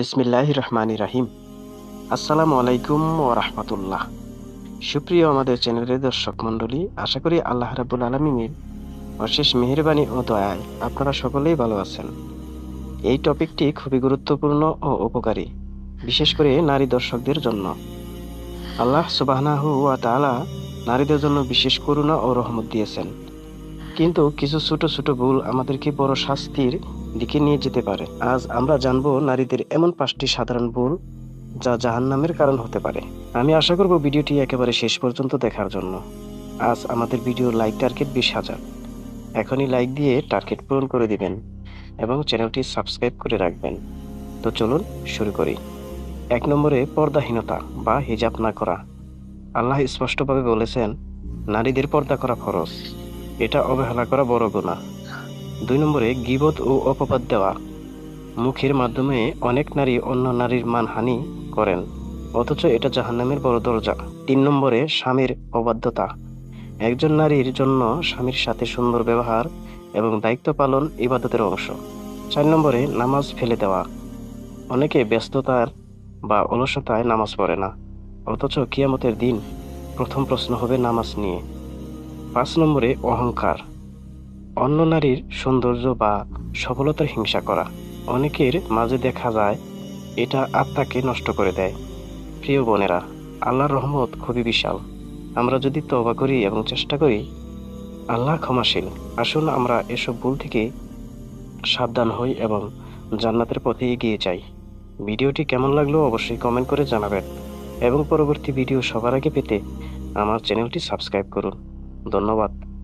বিসমিল্লাহ রহমান রাহিম আসসালামু আলাইকুম ও রাহমাতুল্লাহ সুপ্রিয় আমাদের চ্যানেলের দর্শক মণ্ডলী, আশা করি আল্লাহ রাবুল আলমিনের অশেষ মেহরবানি ও দয়ায় আপনারা সকলেই ভালো আছেন। এই টপিকটি খুবই গুরুত্বপূর্ণ ও উপকারী, বিশেষ করে নারী দর্শকদের জন্য। আল্লাহ সুবাহনাহু ওয়া তাআলা নারীদের জন্য বিশেষ করুণা ও রহমত দিয়েছেন। কিন্তু কিছু ছোট ছোট ভুল আমাদেরকে বড় শাস্তির দিকে নিয়ে যেতে পারে। আজ আমরা জানব নারীদের এমন পাঁচটি সাধারণ ভুল যা জাহান্নামের কারণ হতে পারে। আমি আশা করব ভিডিওটি একেবারে শেষ পর্যন্ত দেখার জন্য। আজ আমাদের ভিডিও লাইক টার্গেট বিশ হাজার। এখনই লাইক দিয়ে টার্গেট পূরণ করে দিবেন এবং চ্যানেলটি সাবস্ক্রাইব করে রাখবেন। তো চলুন শুরু করি। এক নম্বরে পর্দাহীনতা বা হিজাব না করা। আল্লাহ স্পষ্টভাবে বলেছেন, নারীদের পর্দা করা ফরজ। এটা অবহেলা করা বড় গুণা দুই নম্বরে গিবত ও অপবাদ দেওয়া। মুখের মাধ্যমে অনেক নারী অন্য নারীর মানহানি করেন, অথচ এটা জাহান্নামের বড় দরজা। তিন নম্বরে স্বামীর অবাধ্যতা। একজন নারীর জন্য স্বামীর সাথে সুন্দর ব্যবহার এবং দায়িত্ব পালন ইবাদতের অংশ। চার নম্বরে নামাজ ফেলে দেওয়া। অনেকে ব্যস্ততার বা অলসতায় নামাজ পড়ে না, অথচ কিয়ামতের দিন প্রথম প্রশ্ন হবে নামাজ নিয়ে। পাঁচ নম্বরে অহংকার। অন্য নারীর সৌন্দর্য বা সফলতার হিংসা করা। অনেকের মাঝে দেখা যায়, এটা আত্মাকে নষ্ট করে দেয়। প্রিয় বোনেরা, আল্লাহর রহমত খুবই বিশাল। আমরা যদি তবা করি এবং চেষ্টা করি, আল্লাহ ক্ষমাশীল। আসুন আমরা এসব ভুল থেকে সাবধান হই এবং জান্নাতের পথে এগিয়ে যাই। ভিডিওটি কেমন লাগল অবশ্যই কমেন্ট করে জানাবেন। এবং পরবর্তী ভিডিও সবার আগে পেতে আমার চ্যানেলটি সাবস্ক্রাইব করুন। ধন্যবাদ।